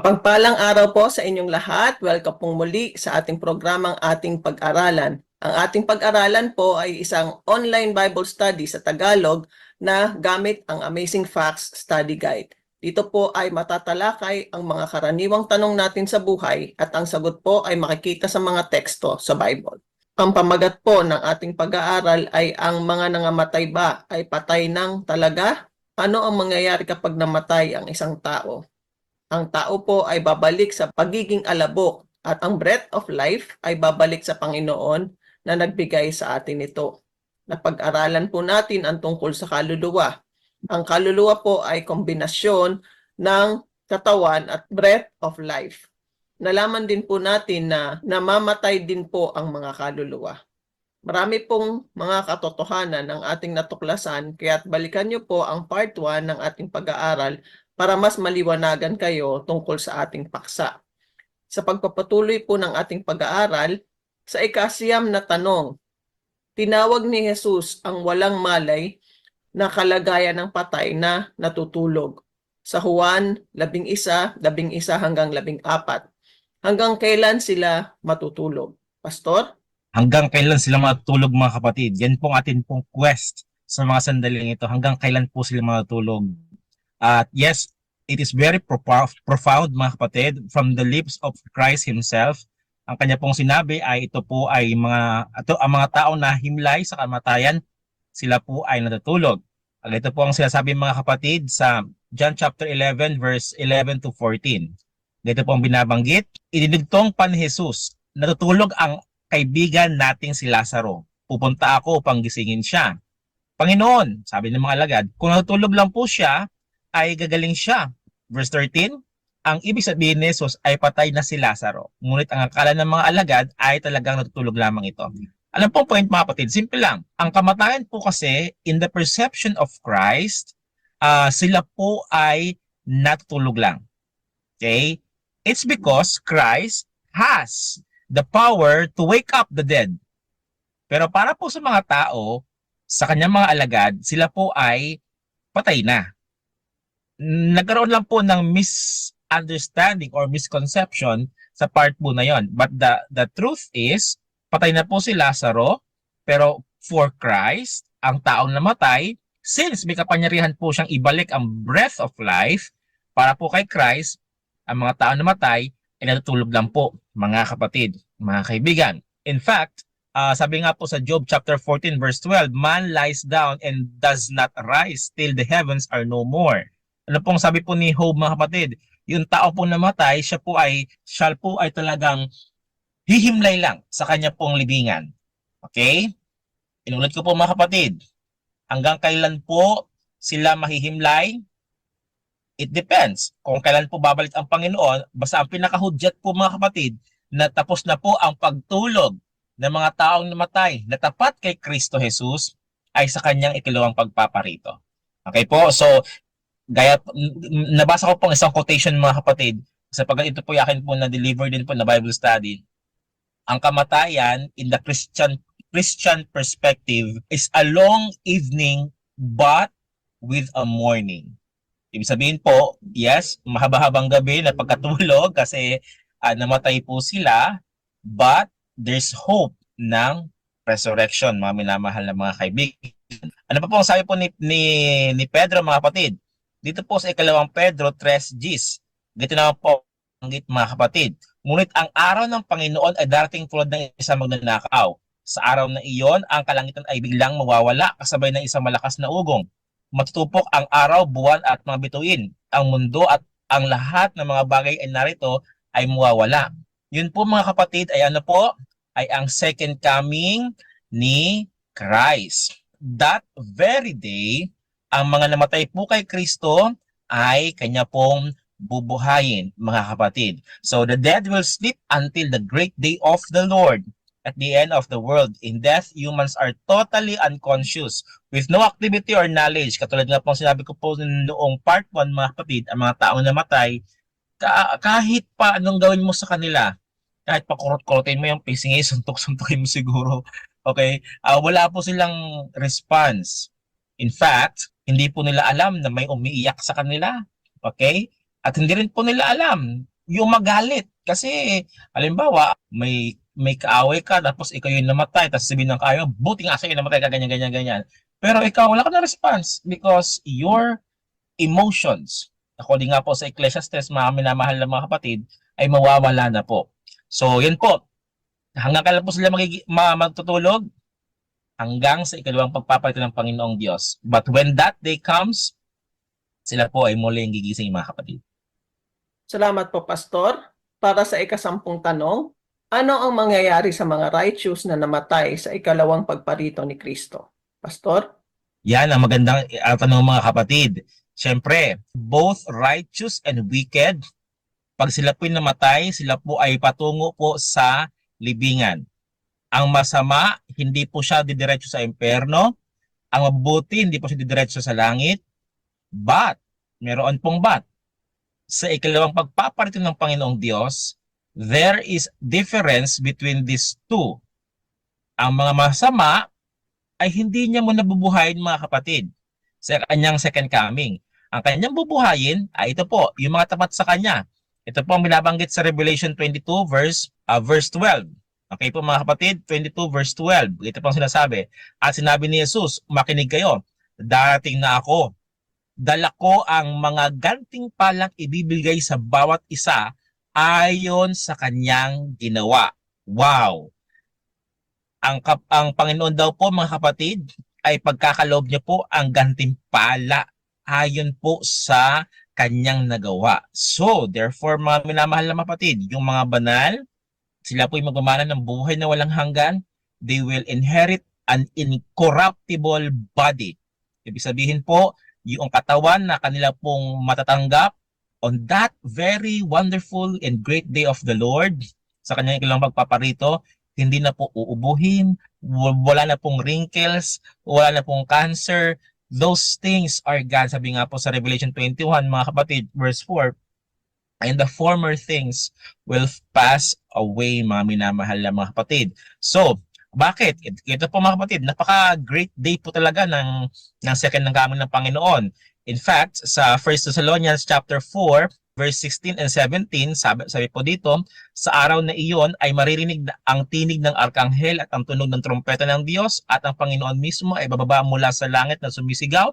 Mapagpalang araw po sa inyong lahat. Welcome pong muli sa ating programang Ating Pag-aralan. Ang ating pag-aralan po ay isang online Bible study sa Tagalog na gamit ang Amazing Facts Study Guide. Dito po ay matatalakay ang mga karaniwang tanong natin sa buhay at ang sagot po ay makikita sa mga teksto sa Bible. Ang pamagat po ng ating pag-aaral ay ang mga nangamatay ba ay patay ng talaga? Ano ang mangyayari kapag namatay ang isang tao? Ang tao po ay babalik sa pagiging alabok at ang breath of life ay babalik sa Panginoon na nagbigay sa atin ito. Napag-aralan po natin ang tungkol sa kaluluwa. Ang kaluluwa po ay kombinasyon ng katawan at breath of life. Nalaman din po natin na namamatay din po ang mga kaluluwa. Marami pong mga katotohanan ng ating natuklasan, kaya't balikan niyo po ang part 1 ng ating pag-aaral para mas maliwanagan kayo tungkol sa ating paksa. Sa pagpapatuloy po ng ating pag-aaral, sa ikasiyam na tanong, tinawag ni Jesus ang walang malay na kalagayan ng patay na natutulog. Sa Juan 11, 11 hanggang 14. Hanggang kailan sila matutulog? Pastor? Hanggang kailan sila matutulog mga kapatid? Yan pong atin pong quest sa mga sandaling ito. Hanggang kailan po sila matutulog? At yes, it is very profound mga kapatid from the lips of Christ himself. Ang kanya pong sinabi ay ito po ay mga ito, ang mga tao na himlay sa kamatayan, sila po ay natutulog. At ito po ang sinasabi mga kapatid sa John chapter 11 verse 11 to 14. Dito po ang binabanggit, idinugtong pa ni Jesus, natutulog ang kaibigan nating si Lazaro. Pupunta ako upang gisingin siya. Panginoon, sabi ng mga alagad, kung natutulog lang po siya, ay gagaling siya. Verse 13, ang ibig sabihin ni Jesus ay patay na si Lazaro. Ngunit ang akala ng mga alagad ay talagang natutulog lamang ito. Alam po point mga kapatid, simple lang. Ang kamatayan po kasi in the perception of Christ, ah, sila po ay natutulog lang. Okay? It's because Christ has the power to wake up the dead. Pero para po sa mga tao, sa kanyang mga alagad, sila po ay patay na nagkaroon lang po ng misunderstanding or misconception sa part po na yon. But the the truth is, patay na po si Lazaro, pero for Christ, ang taong namatay, since may kapangyarihan po siyang ibalik ang breath of life, para po kay Christ, ang mga taong namatay ay natutulog lang po, mga kapatid, mga kaibigan. In fact, uh, sabi nga po sa Job chapter 14 verse 12, man lies down and does not rise till the heavens are no more ano pong sabi po ni Job mga kapatid, yung tao po namatay, siya po ay, siya po ay talagang hihimlay lang sa kanya pong libingan. Okay? Inulit ko po mga kapatid, hanggang kailan po sila mahihimlay? It depends. Kung kailan po babalik ang Panginoon, basta ang pinakahudyat po mga kapatid, na tapos na po ang pagtulog ng mga taong namatay na tapat kay Kristo Jesus ay sa kanyang ikalawang pagpaparito. Okay po? So, gaya nabasa ko pong isang quotation mga kapatid sa pag ito po yakin po na deliver din po na Bible study. Ang kamatayan in the Christian Christian perspective is a long evening but with a morning. Ibig sabihin po yes mahaba-habang gabi na pagkatulog kasi uh, namatay po sila but there's hope ng resurrection mga minamahal na mga kaibigan. Ano pa po ang sabi po ni, ni, ni Pedro mga kapatid dito po sa ikalawang Pedro 3 Gs. Dito naman po ang mga kapatid. Ngunit ang araw ng Panginoon ay darating tulad ng isang magnanakaw. Sa araw na iyon, ang kalangitan ay biglang mawawala kasabay ng isang malakas na ugong. Matutupok ang araw, buwan at mga bituin. Ang mundo at ang lahat ng mga bagay ay narito ay mawawala. Yun po mga kapatid ay ano po? Ay ang second coming ni Christ. That very day, ang mga namatay po kay Kristo ay kanya pong bubuhayin, mga kapatid. So the dead will sleep until the great day of the Lord. At the end of the world, in death, humans are totally unconscious with no activity or knowledge. Katulad nga po sinabi ko po noong part 1, mga kapatid, ang mga taong namatay, ka- kahit pa anong gawin mo sa kanila, kahit pa kurot-kurotin mo yung pisngi, suntok-suntokin mo siguro, okay, uh, wala po silang response. In fact, hindi po nila alam na may umiiyak sa kanila. Okay? At hindi rin po nila alam yung magalit. Kasi, halimbawa, may may kaaway ka, tapos ikaw yung namatay, tapos sabihin ng kaaway, buti nga sa'yo namatay ka, ganyan, ganyan, ganyan. Pero ikaw, wala ka na response because your emotions, according nga po sa Ecclesiastes, mga minamahal na mga kapatid, ay mawawala na po. So, yun po. Hanggang kailan po sila magigi- ma- magtutulog? Hanggang sa ikalawang pagpapalitan ng Panginoong Diyos. But when that day comes, sila po ay muling gigising mga kapatid. Salamat po, Pastor. Para sa ikasampung tanong, ano ang mangyayari sa mga righteous na namatay sa ikalawang pagparito ni Kristo? Pastor? Yan ang magandang uh, tanong mga kapatid. Siyempre, both righteous and wicked, pag sila po namatay, sila po ay patungo po sa libingan. Ang masama, hindi po siya didiretso sa impyerno. Ang mabuti, hindi po siya didiretso sa langit. But, meron pong but. Sa ikalawang pagpaparito ng Panginoong Diyos, there is difference between these two. Ang mga masama ay hindi niya mo nabubuhayin mga kapatid sa kanyang second coming. Ang kanyang bubuhayin ay ito po, yung mga tapat sa kanya. Ito po ang binabanggit sa Revelation 22 verse uh, verse 12. Okay po mga kapatid, 22 verse 12. Ito po ang sinasabi. At sinabi ni Jesus, makinig kayo, darating na ako. Dala ko ang mga ganting palang ibibigay sa bawat isa ayon sa kanyang ginawa. Wow! Ang, kap- ang Panginoon daw po mga kapatid ay pagkakaloob niya po ang gantimpala ayon po sa kanyang nagawa. So, therefore mga minamahal na kapatid, yung mga banal, sila po ay magmamana ng buhay na walang hanggan, they will inherit an incorruptible body. Ibig sabihin po, yung katawan na kanila pong matatanggap on that very wonderful and great day of the Lord, sa kanyang ilang pagpaparito, hindi na po uubuhin, wala na pong wrinkles, wala na pong cancer. Those things are gone. Sabi nga po sa Revelation 21, mga kapatid, verse 4, and the former things will pass away, mga minamahal na mga kapatid. So, bakit? It- Ito po mga kapatid, napaka-great day po talaga ng, ng second ng coming ng Panginoon. In fact, sa 1 Thessalonians chapter 4, verse 16 and 17, sabi, sabi po dito, sa araw na iyon ay maririnig ang tinig ng arkanghel at ang tunog ng trompeta ng Diyos at ang Panginoon mismo ay bababa mula sa langit na sumisigaw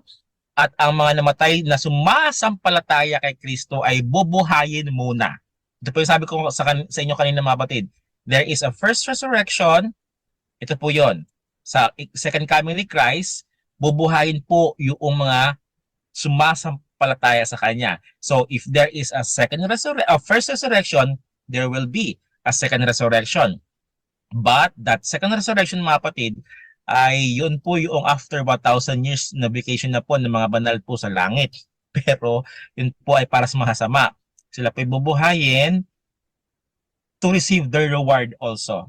at ang mga namatay na sumasampalataya kay Kristo ay bubuhayin muna. Ito po yung sabi ko sa, kan- sa inyo kanina mga batid. There is a first resurrection. Ito po yon Sa second coming ni Christ, bubuhayin po yung mga sumasampalataya sa Kanya. So if there is a second resurrection, a first resurrection, there will be a second resurrection. But that second resurrection mga kapatid, ay yun po yung after 1,000 years na vacation na po ng mga banal po sa langit. Pero yun po ay para sa mahasama. Sila po ay bubuhayin to receive their reward also.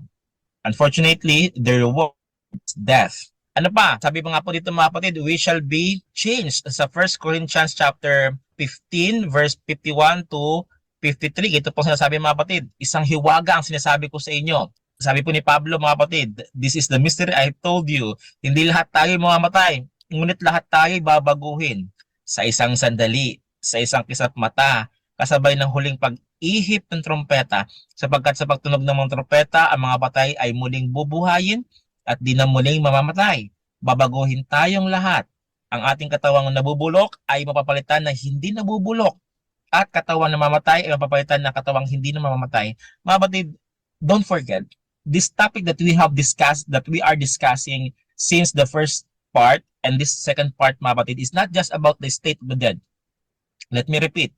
Unfortunately, their reward is death. Ano pa? Sabi pa nga po dito mga kapatid, we shall be changed sa 1 Corinthians chapter 15 verse 51 to 53. Ito po sinasabi mga kapatid, isang hiwaga ang sinasabi ko sa inyo. Sabi po ni Pablo mga kapatid, this is the mystery I told you. Hindi lahat tayo mamamatay, ngunit lahat tayo babaguhin sa isang sandali, sa isang kisap mata, kasabay ng huling pag-ihip ng trompeta, sapagkat sa pagtunog ng mga trompeta, ang mga patay ay muling bubuhayin at di na muling mamamatay. Babaguhin tayong lahat. Ang ating katawang nabubulok ay mapapalitan na hindi nabubulok at katawan na mamatay ay mapapalitan na katawang hindi na mamamatay. Mga kapatid, don't forget, this topic that we have discussed, that we are discussing since the first part and this second part, mga kapatid, is not just about the state of the dead. Let me repeat,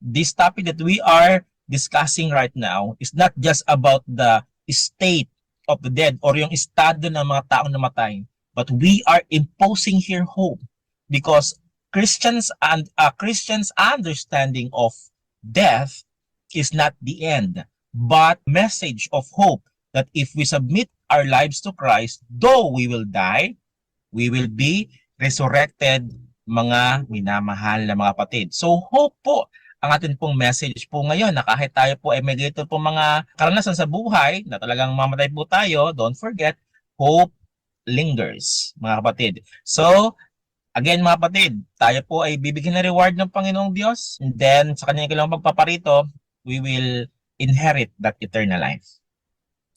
this topic that we are discussing right now is not just about the state of the dead or yung estado ng mga taong namatay, but we are imposing here hope because Christians and uh, Christians understanding of death is not the end, but message of hope that if we submit our lives to Christ, though we will die, we will be resurrected mga minamahal na mga kapatid. So hope po ang atin pong message po ngayon na kahit tayo po ay may ganito pong mga karanasan sa buhay na talagang mamatay po tayo, don't forget, hope lingers, mga kapatid. So, Again mga kapatid, tayo po ay bibigyan ng reward ng Panginoong Diyos. And then sa kanyang kailangang magpaparito, we will inherit that eternal life.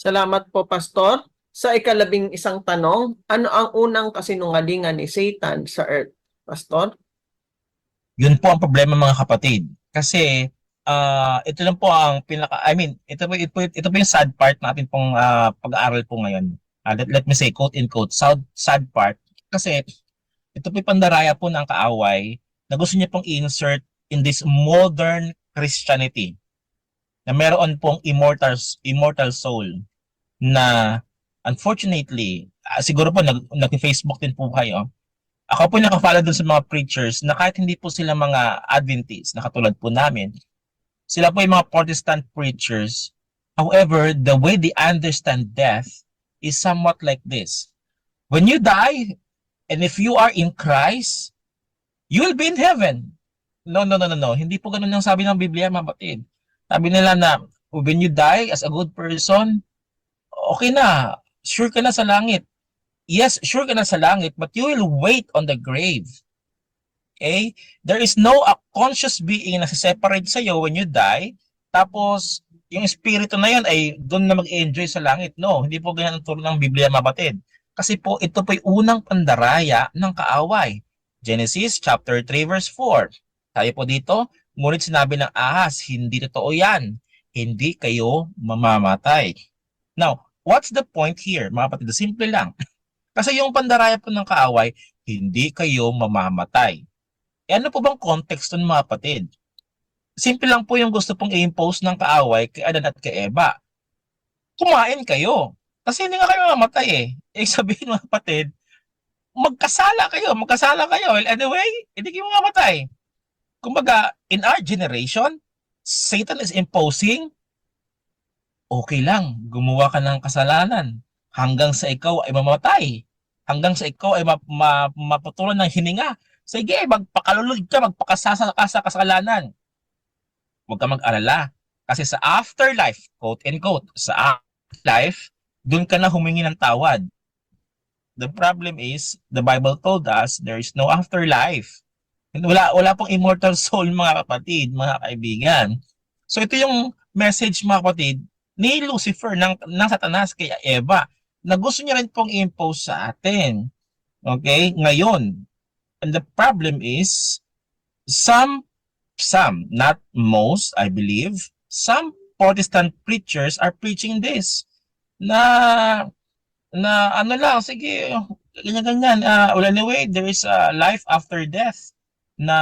Salamat po, Pastor. Sa ikalabing isang tanong, ano ang unang kasinungalingan ni Satan sa earth? Pastor? Yun po ang problema mga kapatid. Kasi ah ito lang po ang pinaka I mean, ito po ito, ito po yung sad part natin pong ah, pag-aaral po ngayon. Ah, let, let me say quote in quote sad, sad part kasi ito po yung pandaraya po ng kaaway na gusto niya pong i-insert in this modern Christianity na meron pong immortal immortal soul na unfortunately ah, siguro po nag, nag-Facebook din po kayo ako po nakafollow dun sa mga preachers na kahit hindi po sila mga Adventists na katulad po namin, sila po yung mga Protestant preachers. However, the way they understand death is somewhat like this. When you die, and if you are in Christ, you will be in heaven. No, no, no, no, no. Hindi po ganun ang sabi ng Biblia, mga batid. Sabi nila na, when you die as a good person, okay na, sure ka na sa langit yes, sure ka na sa langit, but you will wait on the grave. Okay? There is no uh, conscious being na separate sa iyo when you die. Tapos, yung espiritu na yun ay doon na mag-enjoy sa langit. No, hindi po ganyan ang turo ng Biblia, mabatid. Kasi po, ito po yung unang pandaraya ng kaaway. Genesis chapter 3 verse 4. Tayo po dito, ngunit sinabi ng ahas, hindi totoo yan. Hindi kayo mamamatay. Now, what's the point here, mga kapatid? Simple lang. Kasi yung pandaraya po ng kaaway, hindi kayo mamamatay. E ano po bang context nun mga kapatid? Simple lang po yung gusto pong i-impose ng kaaway kay Adan at kay Eva. Kumain kayo. Kasi hindi nga kayo mamamatay eh. Eh sabihin mga kapatid, magkasala kayo, magkasala kayo. Well, anyway, hindi kayo mamamatay. Kumbaga, in our generation, Satan is imposing, okay lang, gumawa ka ng kasalanan hanggang sa ikaw ay mamatay. Hanggang sa ikaw ay ma- ma- maputulan ng hininga. Sige, magpakalulog ka, magpakasasa ka sa kasalanan. Huwag ka mag-alala. Kasi sa afterlife, quote and quote, sa afterlife, dun ka na humingi ng tawad. The problem is, the Bible told us, there is no afterlife. Wala, wala pong immortal soul, mga kapatid, mga kaibigan. So ito yung message, mga kapatid, ni Lucifer, ng, ng satanas kay Eva, na gusto niya rin pong i-impose sa atin. Okay? Ngayon, and the problem is, some, some, not most, I believe, some Protestant preachers are preaching this. Na, na ano lang, sige, ganyan-ganyan. Uh, well, anyway, there is a life after death na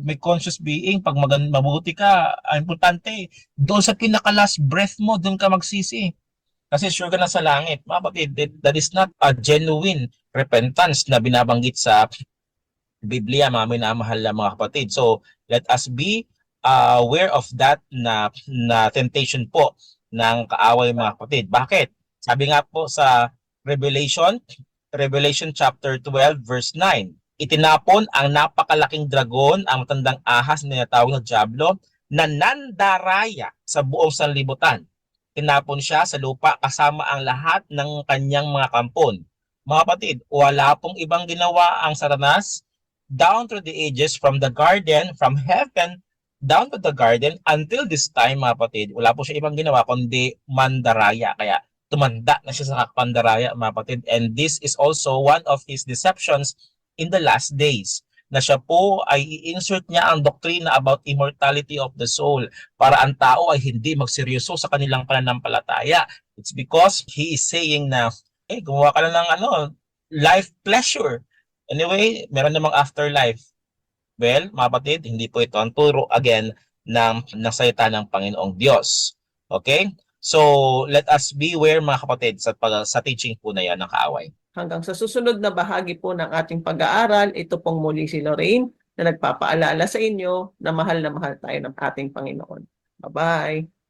may conscious being, pag magan mabuti ka, ang importante, doon sa pinaka-last breath mo, doon ka magsisi. Kasi sure ka na sa langit. Mga that- is not a genuine repentance na binabanggit sa Biblia, mga minamahal na mga kapatid. So, let us be aware of that na, na temptation po ng kaaway mga kapatid. Bakit? Sabi nga po sa Revelation, Revelation chapter 12 verse 9, itinapon ang napakalaking dragon, ang matandang ahas na tinatawag na Diablo, na nandaraya sa buong sanlibutan tinapon siya sa lupa kasama ang lahat ng kanyang mga kampon. Mga kapatid, wala pong ibang ginawa ang satanas down through the ages from the garden, from heaven down to the garden until this time mga kapatid. Wala po siya ibang ginawa kundi mandaraya. Kaya tumanda na siya sa pandaraya mga kapatid. And this is also one of his deceptions in the last days na siya po ay i-insert niya ang doktrina about immortality of the soul para ang tao ay hindi magseryoso sa kanilang pananampalataya. It's because he is saying na, eh, gumawa ka na ng ano, life pleasure. Anyway, meron namang afterlife. Well, mga kapatid, hindi po ito ang turo again ng, ng salita ng Panginoong Diyos. Okay? So, let us beware mga kapatid sa, pag, sa teaching po na yan ng kaaway. Hanggang sa susunod na bahagi po ng ating pag-aaral, ito pong muli si Lorraine na nagpapaalala sa inyo na mahal na mahal tayo ng ating Panginoon. Bye-bye!